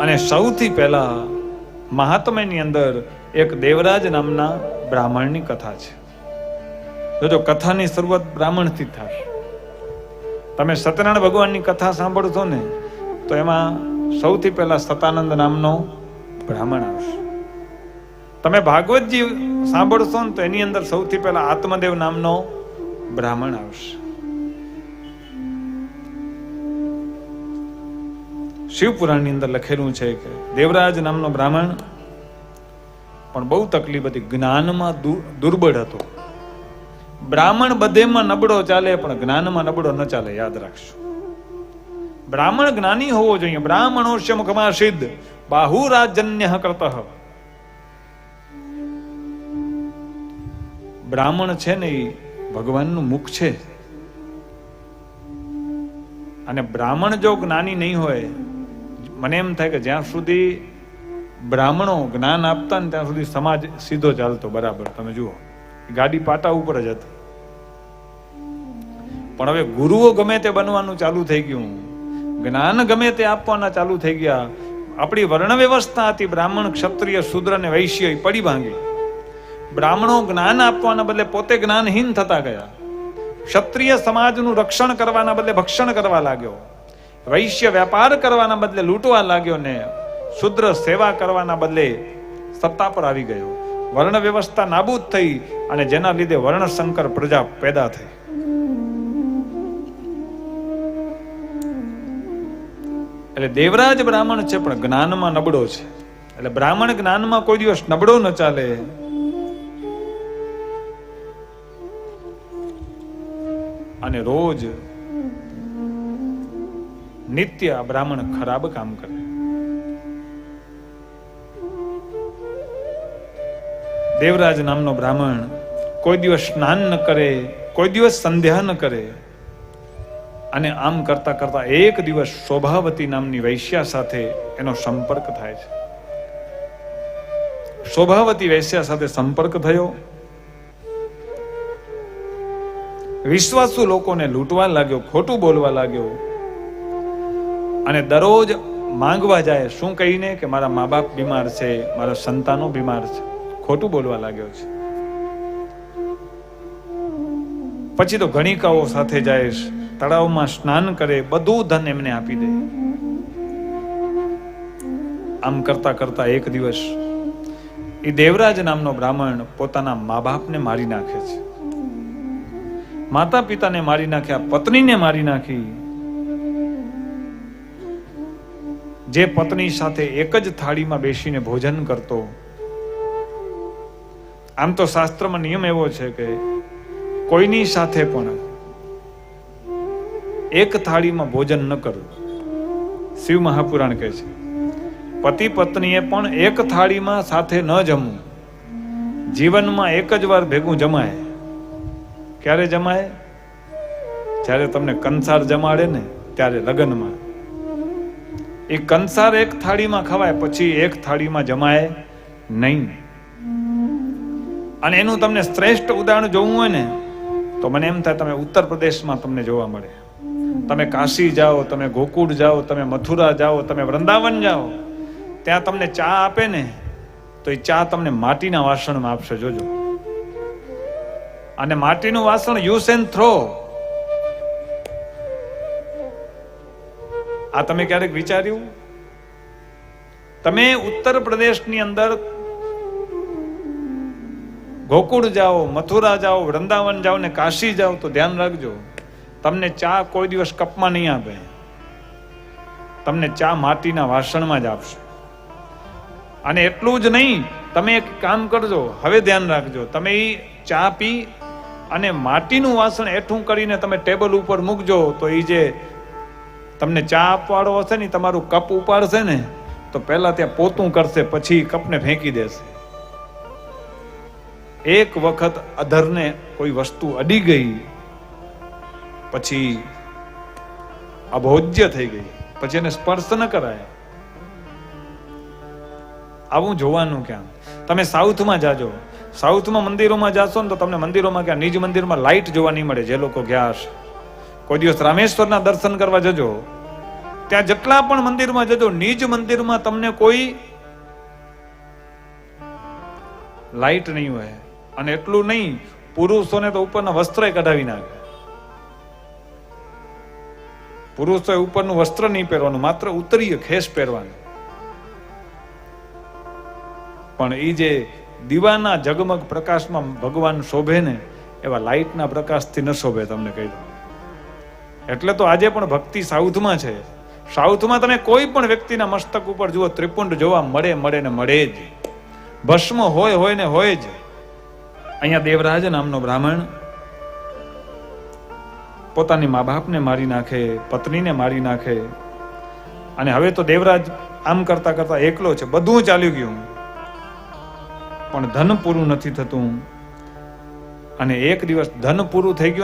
અને સૌથી પહેલા મહાત્મ્યની અંદર એક દેવરાજ નામના બ્રાહ્મણની કથા છે. જોજો કથાની શરૂઆત બ્રાહ્મણથી થશે તમે સત્યનારાયણ ભગવાનની કથા સાંભળશો ને, તો એમાં સૌથી પહેલા સતાનંદ નામનો બ્રાહ્મણ આવશે. તમે ભાગવતજી સાંભળશો ને, તો એની અંદર સૌથી પહેલા આત્મદેવ નામનો બ્રાહ્મણ આવશે. શિવપુરાણની અંદર લખેલું છે કે દેવરાજ નામનો બ્રાહ્મણ, પણ બહુ તકલીફ હતી, જ્ઞાનમાં દુર્બળ હતો. બ્રાહ્મણ બધેમાં નબળો ચાલે, પણ જ્ઞાનમાં નબળો ન ચાલે, યાદ રાખશો બ્રાહ્મણ જ્ઞાની હોવો જોઈએ બ્રાહ્મણોશ્ય મુખમાં સિદ્ધ બાહુરાજન્ય કરત બ્રાહ્મણ છે ને એ ભગવાનનું મુખ છે. અને બ્રાહ્મણ જો જ્ઞાની નહીં હોય મને એમ થાય કે જ્યાં સુધી બ્રાહ્મણો જ્ઞાન આપતા ને ત્યાં સુધી સમાજ સીધો ચાલતો, બરાબર. તમે જુઓ ગાડી પાટા ઉપર જ હતી. પણ હવે ગુરુઓ ગમે તે બનવાનું ચાલુ થઈ ગયું, જ્ઞાન ગમે તે આપવાના ચાલુ થઈ ગયા, આપણી વર્ણ વ્યવસ્થા હતી બ્રાહ્મણ, ક્ષત્રિય, શુદ્ર અને વૈશ્ય પડી ભાંગી. બ્રાહ્મણો જ્ઞાન આપવાના બદલે પોતે જ્ઞાનહીન થતા ગયા. ક્ષત્રિય સમાજનું રક્ષણ કરવાના બદલે ભક્ષણ કરવા લાગ્યો. વૈશ્ય વ્યાપાર કરવાના બદલે લૂંટવા લાગ્યો ને શુદ્ર સેવા કરવાના બદલે સત્તા પર આવી ગયો. વર્ણ વ્યવસ્થા નાબૂદ થઈ અને જેના લીધે વર્ણ સંકર પ્રજા પેદા થઈ. એટલે દેવરાજ બ્રાહ્મણ છે, પણ જ્ઞાનમાં નબળો છે. એટલે બ્રાહ્મણ જ્ઞાનમાં કોઈ દિવસ નબળો ન ચાલે. અને રોજ નિત્ય બ્રાહ્મણ ખરાબ કામ કરે. દેવરાજ નામનો બ્રાહ્મણ કોઈ દિવસ સ્નાન ન કરે, કોઈ દિવસ સંધ્યા ન કરે. અને આમ કરતા કરતા એક દિવસ શોભાવતી નામની વૈશ્યા સાથે એનો સંપર્ક થાય છે. શોભાવતી વૈશ્યા સાથે સંપર્ક થયો. વિશ્વાસુ લોકોને લૂંટવા લાગ્યો, ખોટું બોલવા લાગ્યો. અને દરરોજ માંગવા જાય, શું કહીને કે મારા મા બાપ બીમાર છે, મારા સંતાનો બીમાર છે? ખોટું બોલવા લાગ્યો છે. પછી તો ગણિકાઓ સાથે જાય, તળાવમાં સ્નાન કરે, બધું ધન એમને આપી દે. આમ કરતા કરતા એક દિવસ એ દેવરાજ નામનો બ્રાહ્મણ પોતાના મા બાપને મારી નાખે છે. માતા પિતાને મારી નાખ્યા પત્નીને મારી નાખી. જે પત્ની સાથે એક જ થાળીમાં બેસીને ભોજન કરતો. આમ તો શાસ્ત્રમાં નિયમ એવો છે કે કોઈની સાથે પણ એક થાળીમાં ભોજન ન કરવું. શિવ મહાપુરાણ કહે છે, પતિ પત્નીએ પણ એક થાળીમાં સાથે ન જમવું. જીવનમાં એક જ વાર ભેગું જમાય. ક્યારે જમાય? જ્યારે તમને કંસાર જમાડે ને, ત્યારે લગ્નમાં. એ કંસાર એક થાળીમાં ખવાય, પછી એક થાળીમાં જમાય નહીં. અને એનું તમને શ્રેષ્ઠ ઉદાહરણ જોવું હોય ને, તો મને એમ થાય તમે ઉત્તર પ્રદેશમાં તમને જોવા મળે. તમે કાશી જાઓ, તમે ગોકુળ જાઓ, તમે મથુરા જાઓ, તમે વૃંદાવન જાઓ, ત્યાં તમને ચા આપે ને, તો એ ચા તમને માટીના વાસણમાં આપશે, જોજો. અને માટીનું વાસણ યુઝ એન્ડ થ્રો. આ તમે ક્યારેક વિચાર્યું? તમે ઉત્તર પ્રદેશની અંદર ગોકુળ જાઓ, મથુરા જાઓ, વૃંદાવન જાઓ ને કાશી જાઓ તો ધ્યાન રાખજો, તમને ચા કોઈ દિવસ કપમાં નહીં આપે. તમને ચા માટીના વાસણમાં જ આપશે. અને એટલું જ નહીં, તમે એક કામ કરજો, હવે ધ્યાન રાખજો, તમે એ ચા પી અને માટીનું વાસણ એઠું કરીને તમે ટેબલ ઉપર મૂકજો તો એ જે તમને ચા આપવાળો હશે ને તમારું કપ ઉપાડશે ને, તો પહેલા ત્યાં પોતું કરશે, પછી કપને ફેંકી દેશે. એક વખત અધરને કોઈ વસ્તુ અડી ગઈ, પછી અભોજ્ય થઈ ગઈ, પછી એને સ્પર્શ ન કરાય. આવું જોવાનું ક્યાં? તમે સાઉથમાં જાજો. સાઉથમાં મંદિરોમાં જાશો ને તો તમને મંદિરોમાં ક્યાં, નિજ મંદિરમાં લાઈટ જોવા નહીં મળે, જે લોકો ગયા હશે. કોઈ દિવસ રામેશ્વરના દર્શન કરવા જજો. ત્યાં જેટલા પણ મંદિરમાં જજો, નિજ મંદિરમાં તમને કોઈ લાઈટ નહીં હોય. અને એટલું નહીં, પુરુષોને તો ઉપરના વસ્ત્ર કઢાવી નાખે. પુરુષોએ ઉપરનું વસ્ત્ર નહીં પહેરવાનું, માત્ર ઉત્તરીય ખેસ પહેરવાનું. પણ એ જે દીવાના જગમગ પ્રકાશમાં ભગવાન શોભે ને, એવા લાઇટના પ્રકાશથી ન શોભે, તમને કહી દઉં. એટલે તો આજે પણ ભક્તિ સાઉથમાં છે. સાઉથમાં તમે કોઈ પણ વ્યક્તિના મસ્તક ઉપર જુઓ, ત્રિપુંડ જોવા મળે મળે ને મળે જ. ભસ્મ હોય હોય ને હોય જ. અહીંયા દેવરાજ નામનો બ્રાહ્મણ પોતાની મા બાપને મારી નાખે, પત્નીને મારી નાખે. અને હવે તો દેવરાજ આમ કરતા કરતા એકલો છે, બધું ચાલ્યું ગયું. પણ ધન પૂરું નથી થતું. અને એક દિવસ ધન પૂરું થઈ ગયું